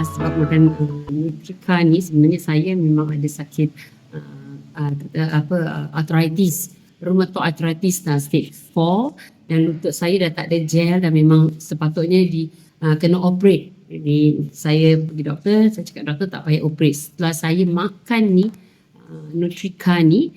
uh, sebab makan uh, Nutrika ni sebenarnya saya memang ada sakit uh, uh, apa uh, arthritis rheumatoid arthritis dah stage 4 dan lutut saya dah tak ada gel dan memang sepatutnya di uh, kena operate. Jadi saya pergi doktor saya cakap doktor tak payah operate. Setelah saya makan ni uh, Nutrika ni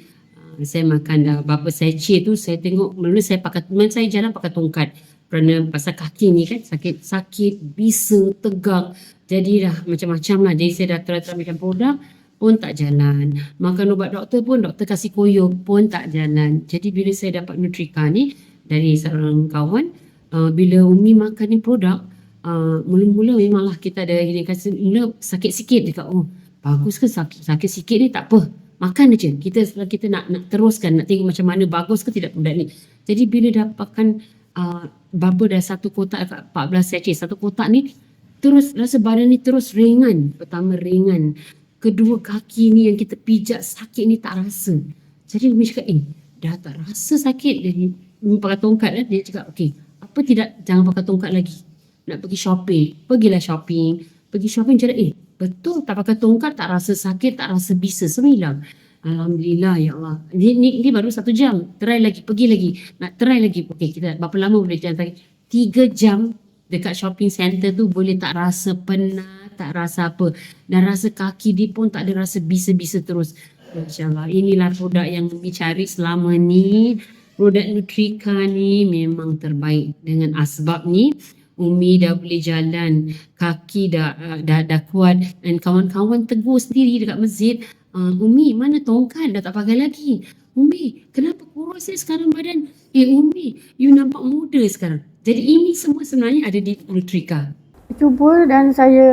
saya makan dah berapa sachet tu saya tengok mula saya pakai mula saya jalan pakai tongkat. Kerana pasal kaki ni kan sakit sakit bisa tegang jadi dah macam-macam lah jadi saya dah try-try macam produk pun tak jalan. Makan ubat doktor pun doktor kasih koyo pun tak jalan. Jadi bila saya dapat Nutrika ni dari seorang kawan uh, bila Umi makan ni produk uh, mula-mula memanglah kita ada ini kasi mula sakit sikit. Dekat oh bagus ke sakit? Sakit sikit ni tak apa. Makan aja kita kita nak nak teruskan nak tengok macam mana bagus ke tidak produk ni. Jadi bila dapatkan uh, berapa dah satu kotak 14 sachet satu kotak ni terus rasa badan ni terus ringan pertama ringan kedua kaki ni yang kita pijak sakit ni tak rasa jadi Umi cakap eh dah tak rasa sakit jadi Umi pakai tongkat eh. dia cakap okey apa tidak jangan pakai tongkat lagi nak pergi shopping pergilah shopping pergi shopping cakap eh betul tak pakai tongkat tak rasa sakit tak rasa bisa semua Alhamdulillah ya Allah. Ni, ni, ni baru satu jam. Try lagi, pergi lagi. Nak try lagi. Okey, kita berapa lama boleh jalan lagi? Tiga jam dekat shopping center tu boleh tak rasa penat, tak rasa apa. Dan rasa kaki dia pun tak ada rasa bisa-bisa terus. InsyaAllah. Inilah produk yang kami cari selama ni. Produk Nutrika ni memang terbaik dengan asbab ni. Umi dah boleh jalan, kaki dah uh, dah, dah kuat dan kawan-kawan tegur sendiri dekat masjid Uh, Umi, mana tongkat dah tak pakai lagi? Umi, kenapa kurus saya sekarang badan? Eh Umi, you nampak muda sekarang. Jadi ini semua sebenarnya ada di Nutrika. Cuba dan saya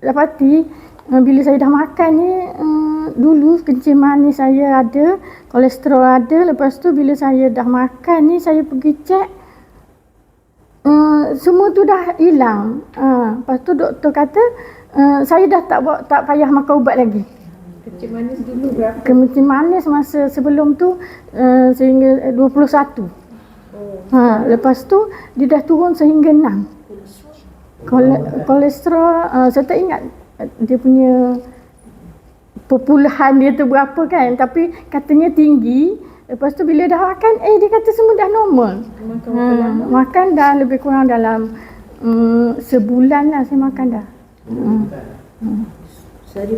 dapati uh, bila saya dah makan ni uh, dulu kencing manis saya ada, kolesterol ada. Lepas tu bila saya dah makan ni saya pergi cek uh, semua tu dah hilang. Uh, lepas tu doktor kata uh, saya dah tak tak payah makan ubat lagi. Kencing manis dulu berapa? Kencing manis masa sebelum tu uh, sehingga 21. Oh. Ha, lepas tu dia dah turun sehingga 6. Kole, kolesterol uh, saya tak ingat dia punya perpuluhan dia tu berapa kan tapi katanya tinggi lepas tu bila dah makan eh dia kata semua dah normal Makan ha, makan dah lebih kurang dalam um, sebulan lah saya makan dah hmm. Hmm. Sehari?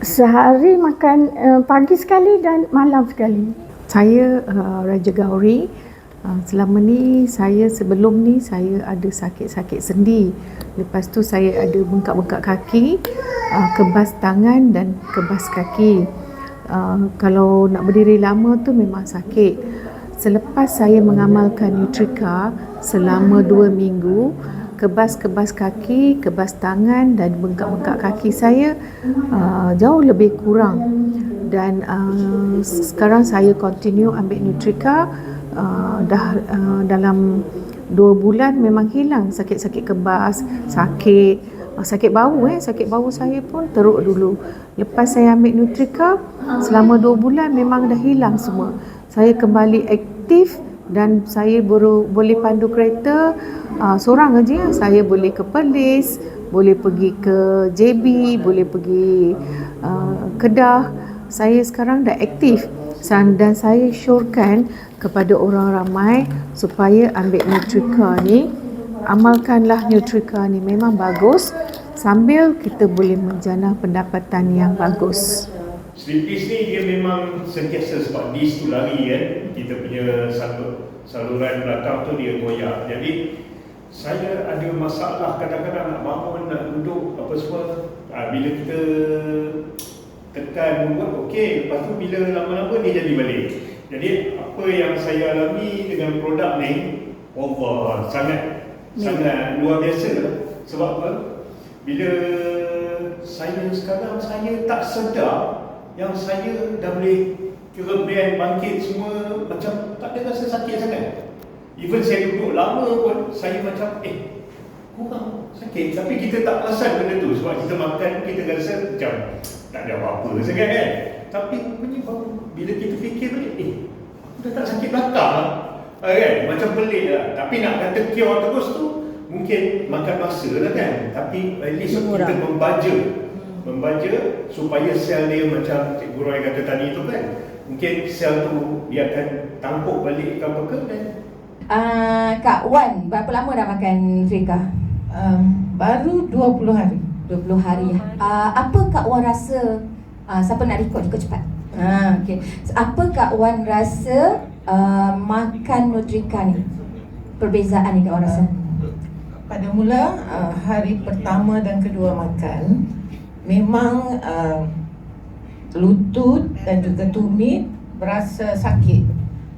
Sehari makan uh, pagi sekali dan malam sekali. Saya uh, Raja Gauri. Uh, selama ni saya sebelum ni saya ada sakit-sakit sendi. Lepas tu saya ada bengkak-bengkak kaki, uh, kebas tangan dan kebas kaki. Uh, kalau nak berdiri lama tu memang sakit. Selepas saya mengamalkan Nutrika selama dua minggu, kebas-kebas kaki, kebas tangan dan bengkak-bengkak kaki saya uh, jauh lebih kurang dan sekarang saya continue ambil Nutrika uh, dah uh, dalam dua bulan memang hilang sakit-sakit kebas, sakit uh, sakit bau eh, sakit bau saya pun teruk dulu. Lepas saya ambil Nutrika selama dua bulan memang dah hilang semua. Saya kembali aktif dan saya baru boleh pandu kereta uh, seorang aja. Saya boleh ke Perlis boleh pergi ke JB boleh pergi uh, Kedah. Saya sekarang dah aktif dan saya syorkan kepada orang ramai supaya ambil Nutrika ni. Amalkanlah Nutrika ni memang bagus. Sambil kita boleh menjana pendapatan yang bagus. Sleepis ni dia memang sentiasa sebab dis tu lari kan kita punya satu saluran belakang tu dia goyak. Jadi saya ada masalah kadang-kadang nak bangun nak duduk apa semua. Ha, bila kita tekan buat okey lepas tu bila lama-lama dia jadi balik. Jadi apa yang saya alami dengan produk ni Allah sangat sangat luar biasa. Sebab apa? Bila saya sekarang saya tak sedar yang saya dah boleh kira brand bangkit semua macam tak ada rasa sakit sangat. Even saya duduk lama pun saya macam eh kurang. Sakit. Tapi kita tak perasan benda tu. Sebab kita makan kita rasa macam tak ada apa-apa sangat kan? Tapi punya baru bila kita fikir balik eh aku dah tak sakit belakang lah. Ah, kan? Macam pelik lah. Tapi nak kata cure terus tu mungkin makan masa lah kan? Tapi at least Mengurang. kita membaca membaca supaya sel dia macam Cikgu Roy kata tadi tu kan? Mungkin sel tu dia akan tampuk balik ke apa ke dan Uh, Kak Wan, berapa lama dah makan Frika? Um, baru 20 hari. 20 hari. Uh, apa Kak Wan rasa uh, siapa nak record ikut cepat. Ha okey. So, apa Kak Wan rasa uh, makan Nutrika ni? Perbezaan ni Kak Wan rasa? Pada mula uh, hari pertama dan kedua makan memang uh, lutut dan juga tumit berasa sakit.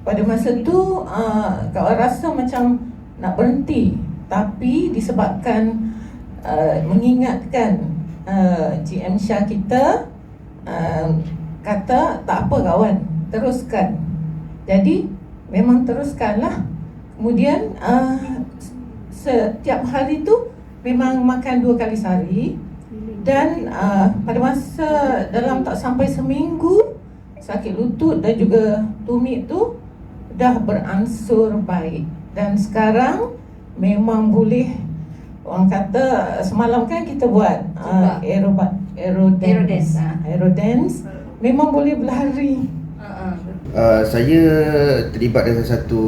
Pada masa tu uh, Kak Wan rasa macam nak berhenti tapi disebabkan uh, mengingatkan uh, GM Syah kita uh, kata tak apa kawan teruskan. Jadi memang teruskanlah. Kemudian uh, setiap hari tu memang makan dua kali sehari dan uh, pada masa dalam tak sampai seminggu sakit lutut dan juga tumit tu dah beransur baik dan sekarang memang boleh. Orang kata semalam kan kita buat uh, aerobat aerodance Aerodance, ah. aerodance memang boleh berlari. Uh-uh. Uh, saya terlibat dalam satu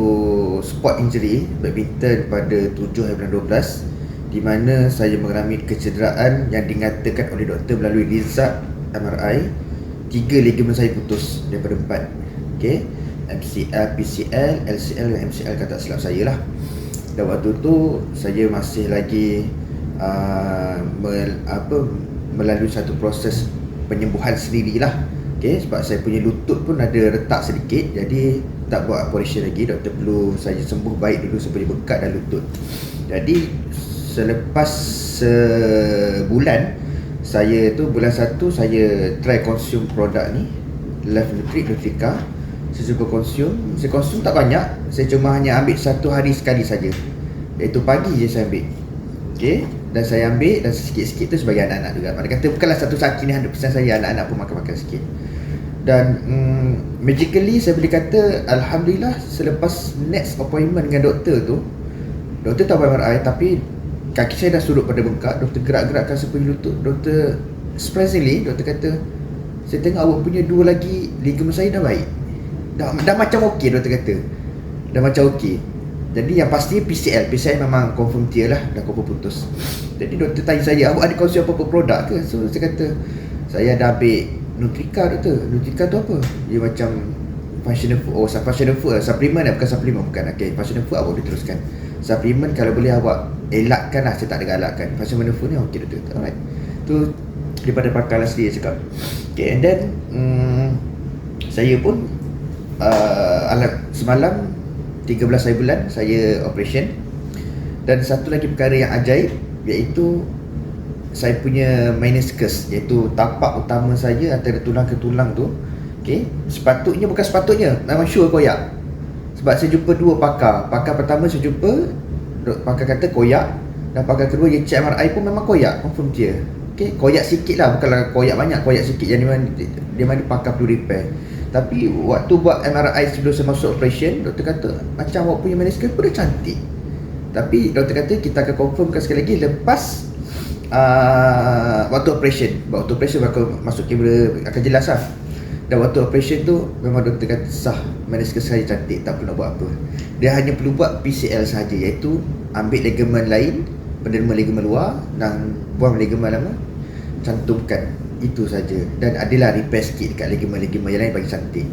sport injury badminton pada 7 hari bulan 12 di mana saya mengalami kecederaan yang dinyatakan oleh doktor melalui result MRI tiga ligamen saya putus daripada empat. Okey. MCL, PCL, LCL dan MCL kata silap saya lah dan waktu tu saya masih lagi uh, mel, apa melalui satu proses penyembuhan sendirilah. Okay, sebab saya punya lutut pun ada retak sedikit Jadi tak buat operation lagi. Doktor perlu saya sembuh baik dulu Supaya bekat dalam lutut. Jadi selepas sebulan Saya tu bulan satu Saya try consume produk ni Left Nutri, Nutrika Saya cuba consume. Saya consume tak banyak. Saya cuma hanya ambil satu hari sekali saja. Iaitu pagi je saya ambil. Okay Dan saya ambil Dan sikit-sikit tu sebagai anak-anak juga. Mana kata bukanlah satu sakit ni 100% saya Anak-anak pun makan-makan sikit. Dan mm, magically saya boleh kata Alhamdulillah selepas next appointment dengan doktor tu Doktor buat MRI tapi kaki saya dah surut pada bengkak. Doktor gerak-gerakkan sepunya lutut. Doktor surprisingly doktor kata Saya tengok awak punya dua lagi ligamen saya dah baik Dah, dah macam okey doktor kata. Dah macam okey. Jadi yang pasti PCL PCL memang confirm tear lah. Dah confirm putus. Jadi doktor tanya saya Awak ada konsum apa-apa produk ke? So saya kata Saya dah ambil Nutrika doktor. Nutrika tu apa? Dia macam Functional food. Oh functional food lah. Supplement lah Bukan supplement Bukan. Okay Functional food awak boleh teruskan. Supplement kalau boleh awak Elakkan lah. Saya tak ada galakkan. Functional food ni okey doktor. Alright. Tu Daripada pakar lah dia cakap. Okay and then mm, Saya pun uh, alat Semalam 13 hari bulan Saya operation. Dan satu lagi perkara yang ajaib Iaitu saya punya meniscus iaitu tapak utama saya antara tulang ke tulang tu okey sepatutnya bukan sepatutnya memang sure koyak. Sebab saya jumpa dua pakar. Pakar pertama saya jumpa pakar kata koyak dan pakar kedua yang check MRI pun memang koyak confirm dia okey koyak sikit lah bukanlah koyak banyak koyak sikit yang di mana di mana pakar perlu repair tapi waktu buat MRI sebelum saya masuk operation doktor kata macam awak punya meniscus pun dah cantik. Tapi doktor kata kita akan confirmkan sekali lagi lepas uh, waktu operation. Waktu operation bakal masuk kamera akan jelas lah. Dan waktu operation tu memang doktor kata sah meniscus saya cantik tak perlu buat apa. Dia hanya perlu buat PCL sahaja iaitu ambil ligamen lain penderma ligamen luar dan buang ligamen lama cantumkan itu saja. Dan adalah repair sikit dekat ligamen-ligamen yang lain bagi cantik